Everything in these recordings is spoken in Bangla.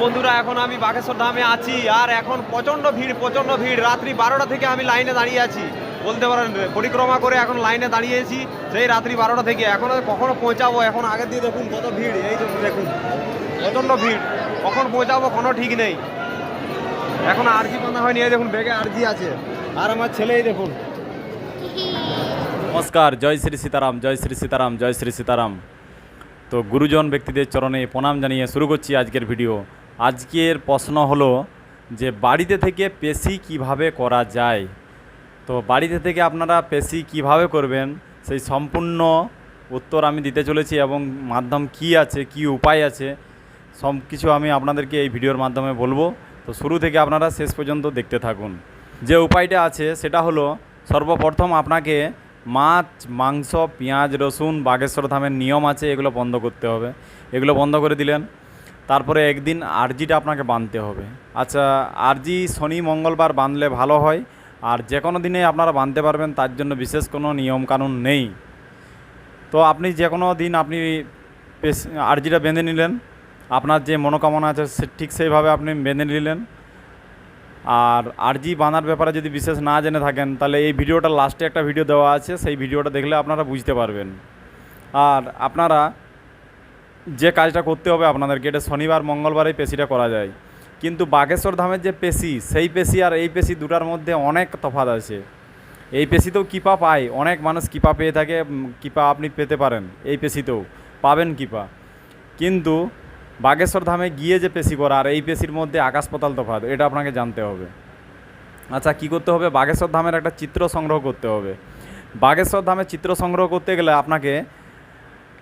বন্ধুরা, এখন আমি বাগেশ্বর ধামে আছি আর এখন প্রচণ্ড ভিড় প্রচণ্ড ভিড়। রাত্রি বারোটা থেকে আমি লাইনে দাঁড়িয়ে আছি। বলতে পারেন, পরিক্রমা করে এখন লাইনে দাঁড়িয়েছি, সেই রাত্রি বারোটা থেকে। এখন কখনো পৌঁছাবো? এখন আগে দিয়ে দেখুন কত ভিড়। এই যে দেখুন, প্রচণ্ড ভিড়। কখন পৌঁছাবো কোনো ঠিক নেই। এখন আরজি বাঁধা হয়নি? দেখুন, বেগে আরজি আছে। আর আমার ছেলেই দেখুন। নমস্কার, জয় শ্রী সীতারাম, জয় শ্রী সীতারাম, জয় শ্রী সীতারাম। তো গুরুজন ব্যক্তিদের চরণে প্রণাম জানিয়ে শুরু করছি আজকের ভিডিও। আজকের প্রশ্ন হলো যে বাড়িতে থেকে পেশি কীভাবে করা যায়? তো বাড়িতে থেকে আপনারা পেশি কীভাবে করবেন? সেই সম্পূর্ণ উত্তর আমি দিতে চলেছি এবং মাধ্যম কি আছে, কি উপায় আছে, সব কিছু আমি আপনাদেরকে এই ভিডিওর মাধ্যমে বলব। তো শুরু থেকে আপনারা শেষ পর্যন্ত দেখতে থাকুন। যে উপায়টা আছে সেটা হলো, সর্বপ্রথম আপনাকে মাছ, মাংস, পেঁয়াজ, রসুন, বাগেশ্বর ধামের নিয়ম আছে, এগুলো বন্ধ করতে হবে। এগুলো বন্ধ করে দিলেন। তারপরে একদিন আরজিটা আপনাকে বাঁধতে হবে। আচ্ছা আরজি শনি মঙ্গলবার বাঁধলে ভালো হয়, আর যে কোনো দিনে আপনারা বাঁধতে পারবেন, তার জন্য বিশেষ কোনো নিয়মকানুন নেই। তো আপনি যে কোনো দিন আপনি আরজিটা বেঁধে নিলেন, আপনার যে মনোকামনা আছে, সে ঠিক সেইভাবে আপনি বেঁধে নিলেন। আর আরজি বাঁধার ব্যাপারে যদি বিশেষ না জেনে থাকেন, তাহলে এই ভিডিওটা লাস্টে একটা ভিডিও দেওয়া আছে, সেই ভিডিওটা দেখলে আপনারা বুঝতে পারবেন। আর আপনারা যে কাজটা করতে হবে আপনাদেরকে, এটা শনিবার মঙ্গলবারে পেশিটা করা যায়। কিন্তু বাগেশ্বর ধামের যে পেশি, সেই পেশি আর এই পেশি দুটার মধ্যে অনেক তফাৎ আছে। এই পেশিতেও কিপা পায়, অনেক মানুষ কিপা পেয়ে থাকে কিপা আপনি পেতে পারেন এই পেশিতেও, পাবেন কিপা। কিন্তু বাগেশ্বর ধামে গিয়ে যে পেশি করা আর এই পেশির মধ্যে আকাশ পাতাল তফাৎ, এটা আপনাকে জানতে হবে। আচ্ছা কি করতে হবে? বাগেশ্বর ধামের একটা চিত্র সংগ্রহ করতে হবে। বাগেশ্বর ধামের চিত্র সংগ্রহ করতে গেলে আপনাকে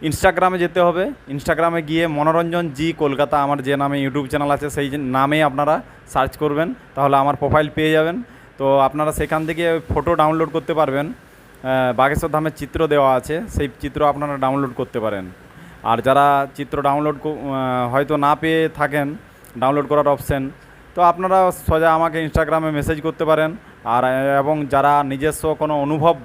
ইনস্টাগ্রামে যেতে হবে। ইনস্টাগ্রামে গিয়ে মনোরঞ্জন জি কলকাতা আমার যে নামে ইউটিউব চ্যানেল আছে, সেই নামে আপনারা সার্চ করবেন, তাহলে আমার প্রোফাইল পেয়ে যাবেন। তো আপনারা সেখান থেকে ফটো ডাউনলোড করতে পারবেন। বাগেশ্বর ধামের চিত্র দেওয়া আছে, সেই চিত্র আপনারা ডাউনলোড করতে পারেন। আর যারা চিত্র ডাউনলোড হয়তো না পেয়ে থাকেন ডাউনলোড করার অপশন তো আপনারা সোজা আমাকে ইনস্টাগ্রামে মেসেজ করতে পারেন। আর, এবং যারা নিজস্ব কোনো অনুভব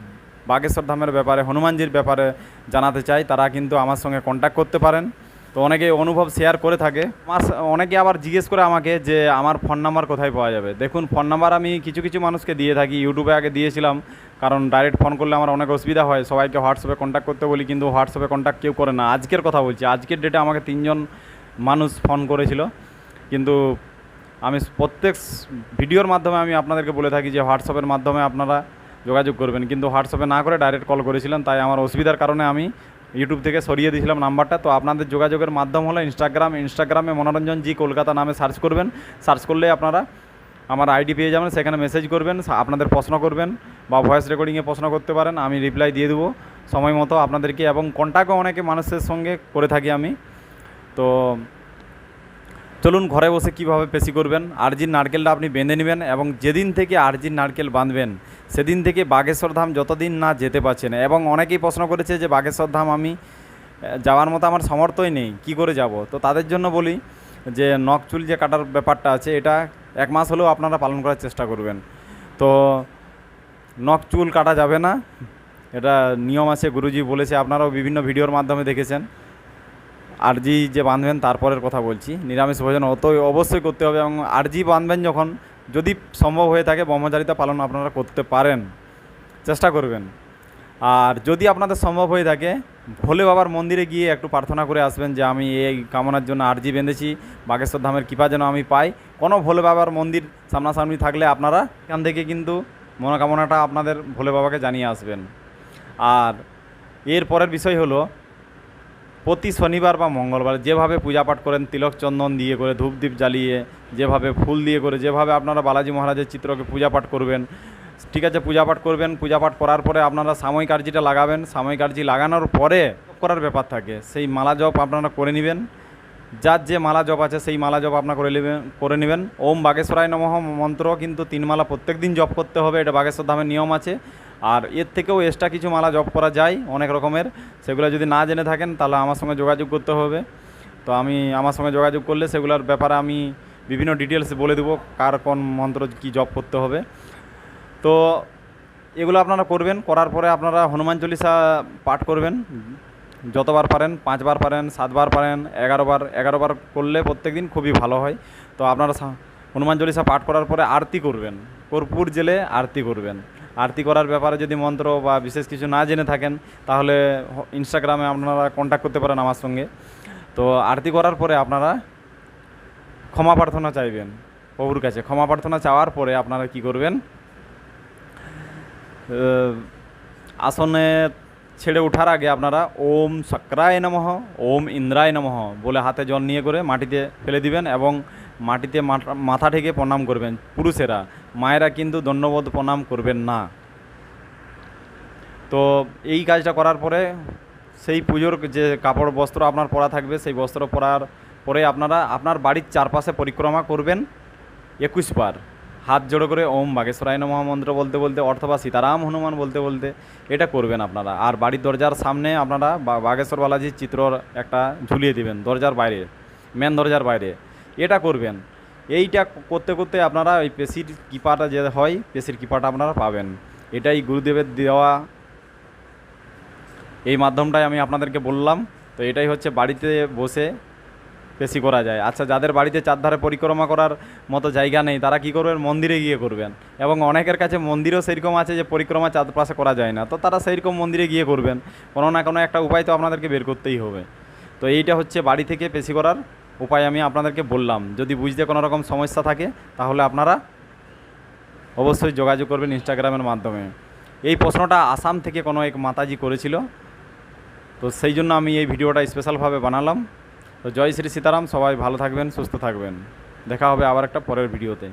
বাগেশ্বর ধামের ব্যাপারে, হনুমানজির ব্যাপারে জানাতে চাই। তারা কিন্তু আমার সঙ্গে কন্ট্যাক্ট করতে পারেন। তো অনেকে অনুভব শেয়ার করে থাকে। আমার অনেকে আবার জিজ্ঞেস করে আমাকে যে, আমার ফোন নাম্বার কোথায় পাওয়া যাবে? দেখুন ফোন নাম্বার আমি কিছু কিছু মানুষকে দিয়ে থাকি। ইউটিউবে আগে দিয়েছিলাম, কারণ ডাইরেক্ট ফোন করলে আমার অনেক অসুবিধা হয়। সবাইকে হোয়াটসঅ্যাপে কন্ট্যাক্ট করতে বলি, কিন্তু হোয়াটসঅ্যাপে কন্ট্যাক্ট কেউ করে না। আজকের কথা বলছি। আজকের ডেটে আমাকে তিনজন মানুষ ফোন করেছিল। কিন্তু আমি প্রত্যেক ভিডিওর মাধ্যমে আমি আপনাদেরকে বলে থাকি যে হোয়াটসঅ্যাপের মাধ্যমে আপনারা যোগাযোগ করবেন। কিন্তু হোয়াটসঅ্যাপে না করে ডাইরেক্ট কল করেছিলেন, তাই আমার অসুবিধার কারণে আমি ইউটিউব থেকে সরিয়ে দিয়েছিলাম নাম্বারটা। তো আপনাদের যোগাযোগের মাধ্যম হলো ইনস্টাগ্রাম ইনস্টাগ্রামে মনোরঞ্জন জি কলকাতা নামে সার্চ করবেন। সার্চ করলে আপনারা আমার আইডি পেয়ে যাবেন, সেখানে মেসেজ করবেন আপনাদের প্রশ্ন করবেন বা ভয়েস রেকর্ডিংয়ে প্রশ্ন করতে পারেন, আমি রিপ্লাই দিয়ে দেবো। সময় মতো আপনাদেরকে এবং কন্ট্যাক্টও অনেকে মানুষের সঙ্গে করে থাকি আমি। তো চলুন ঘরে বসে কীভাবে পেশি করবেন? আরজির নারকেলটা আপনি বেঁধে নেবেন এবং যেদিন থেকে আরজির নারকেল বাঁধবেন, সেদিন থেকে বাগেশ্বর ধাম যতদিন না যেতে পারছেন। এবং অনেকেই প্রশ্ন করেছে যে বাগেশ্বর ধাম আমি যাওয়ার মতো আমার সামর্থ্যই নেই, কি করে যাব? তো তাদের জন্য বলি যে নখ চুল যে কাটার ব্যাপারটা আছে, এটা এক মাস হলেও আপনারা পালন করার চেষ্টা করবেন। তো নখ চুল কাটা যাবে না। এটা নিয়ম আছে, গুরুজি বলেছে, আপনারাও বিভিন্ন ভিডিওর মাধ্যমে দেখেছেন। আরজি যে বাঁধবেন তারপরের কথা বলছি। নিরামিষ ভোজন অত অবশ্যই করতে হবে এবং আরজি বাঁধবেন যখন, যদি সম্ভব হয়ে থাকে ব্রহ্মচারিতা পালন আপনারা করতে পারেন। চেষ্টা করবেন। আর যদি আপনাদের সম্ভব হয়ে থাকে, ভোলে বাবার মন্দিরে গিয়ে একটু প্রার্থনা করে আসবেন যে, আমি এই কামনার জন্য আরজি বেঁধেছি, বাগেশ্বর ধামের কৃপা যেন আমি পাই। কোনো ভোলে বাবার মন্দির সামনাসামনি থাকলে আপনারা এখান থেকে কিন্তু মনোকামনাটা আপনাদের ভোলে বাবাকে জানিয়ে আসবেন। আর এর পরের বিষয় হলো প্রতি শনিবার বা মঙ্গলবার যেভাবে পূজা পাঠ করেন, তিলক চন্দন দিয়ে করে, ধূপদীপ জ্বালিয়ে যেভাবে ফুল দিয়ে করে, যেভাবে আপনারা বালাজি মহারাজের চিত্রকে পূজা পাঠ করবেন, ঠিক আছে পূজা পাঠ করবেন পূজা পাঠ করার পরে আপনারা সাময়িক আর্জিটা লাগাবেন, সাময়িক আর্জি লাগানোর পরে করার ব্যাপার থাকে। সেই মালা জপ আপনারা করে নেবেন। যার যে মালা জপ আছে, সেই মালা জপ আপনার করে নেবেন করে নেবেন। ওম বাগেশ্বরায় নমঃ মন্ত্র, কিন্তু তিন মালা প্রত্যেক দিন জপ করতে হবে, এটা বাগেশ্বর ধামের নিয়ম আছে। আর এর থেকেও এক্সট্রা কিছু মালা জপ করা যায়, অনেক রকমের। সেগুলো যদি না জেনে থাকেন, তাহলে আমার সঙ্গে যোগাযোগ করতে হবে। তো আমি আমার সঙ্গে যোগাযোগ করলে সেগুলোর ব্যাপারে আমি বিভিন্ন ডিটেলস বলে দেবো, কার কোন মন্ত্র কী জপ করতে হবে। তো এগুলো আপনারা করবেন, করার পরে আপনারা হনুমান চল্লিশা পাঠ করবেন। যতবার পারেন, পাঁচবার পারেন, সাতবার পারেন, এগারোবার এগারোবার করলে প্রত্যেক দিন খুবই ভালো হয়। তো আপনারা হনুমান চল্লিশা পাঠ করার পরে আরতি করবেন। কর্পূর জেলে আরতি করবেন। আরতি করার ব্যাপারে যদি মন্ত্র বা বিশেষ কিছু না জেনে থাকেন, তাহলে ইনস্টাগ্রামে আপনারা কন্ট্যাক্ট করতে পারেন আমার সঙ্গে। তো আরতি করার পরে আপনারা ক্ষমা প্রার্থনা চাইবেন প্রভুর কাছে। ক্ষমা প্রার্থনা চাওয়ার পরে আপনারা কি করবেন? আসনে ছেড়ে ওঠার আগে আপনারা ওম শক্রায় নমঃ, ওম ইন্দ্রায় নমঃ বলে হাতে জল নিয়ে করে মাটিতে ফেলে দিবেন এবং মাটিতে মাথা ঠেকে প্রণাম করবেন পুরুষেরা। মায়েরা কিন্তু দণ্ডবোধ প্রণাম করবেন না। তো এই কাজটা করার পরে সেই পুজোর যে কাপড় বস্ত্র আপনার পরা থাকবে, সেই বস্ত্র পরার পরে আপনারা আপনার বাড়ির চারপাশে পরিক্রমা করবেন। একুশ বার। হাত জোড়ো করে ওম বাগেশ্বরায় নমঃ মন্ত্র বলতে বলতে অথবা সীতারাম হনুমান বলতে বলতে এটা করবেন আপনারা। আর বাড়ির দরজার সামনে আপনারা বাগেশ্বর বালাজির চিত্র একটা ঝুলিয়ে দিবেন দরজার বাইরে মেন দরজার বাইরে। এটা করবেন। এইটা করতে করতে আপনারা ওই পেশির কিপাটা যে হয়, পেশির কিপাটা আপনারা পাবেন। এটাই গুরুদেবের দেওয়া এই মাধ্যমটাই আমি আপনাদেরকে বললাম। তো এটাই হচ্ছে বাড়িতে বসে বেশি করা যায়। আচ্ছা যাদের বাড়িতে চারধারে পরিক্রমা করার মতো জায়গা নেই, তারা কি করবেন? মন্দিরে গিয়ে করবেন। এবং অনেকের কাছে মন্দিরও সেরকম আছে যে পরিক্রমা চারপাশে করা যায় না। তো তারা সেইরকম মন্দিরে গিয়ে করবেন। কোনো না কোনো একটা উপায় তো আপনাদেরকে বের করতেই হবে। তো এইটা হচ্ছে বাড়ি থেকে পেশি করার উপায় আমি আপনাদেরকে বললাম। যদি বুঝতে কোনো রকম সমস্যা থাকে, তাহলে আপনারা অবশ্যই যোগাযোগ করবেন ইনস্টাগ্রামের মাধ্যমে। এই প্রশ্নটা আসাম থেকে কোনো এক মাতাজি করেছিল। তো সেই জন্য আমি এই ভিডিওটা স্পেশালভাবে বানালাম। তো জয় শ্রী সীতারাম, সবাই ভালো থাকবেন, সুস্থ থাকবেন। দেখা হবে আবার একটা পরের ভিডিওতে।